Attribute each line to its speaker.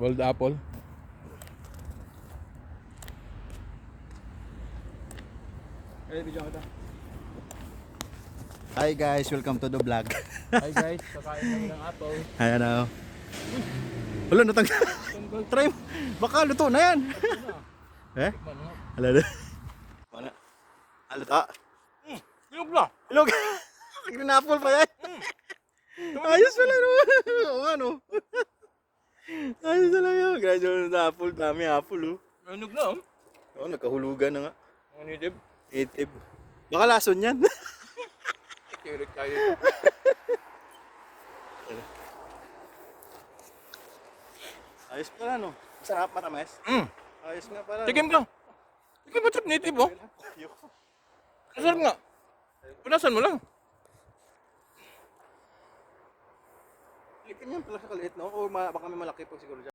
Speaker 1: Boiled apple.
Speaker 2: Hi guys, welcome to the vlog.
Speaker 1: Hi guys, kakain kami ng apple.
Speaker 2: Ayan na. Wala, natang... Try mo. Baka luto na yan. eh? Wala na. Wala. Alut ah.
Speaker 1: Yung bla!
Speaker 2: Ilog. Green apple pa yan. Ayos pala. Oo ano. Graduate na apple. Dami apple oh.
Speaker 1: Manog na oh.
Speaker 2: Oo, nagkahulugan na nga.
Speaker 1: Ang nitib.
Speaker 2: Native. Baka lason yan.
Speaker 1: Kirik tayo.
Speaker 2: Ayos pala no. Masarap matamis.
Speaker 1: Mm.
Speaker 2: Ayos nga pala.
Speaker 1: Tikim ka. Tikim mo trip native oh.
Speaker 2: Ayoko.
Speaker 1: Masarap nga. Punasan mo lang.
Speaker 2: Ganyan pala sa kaliit no? O ma- baka may malaki pa siguro dyan.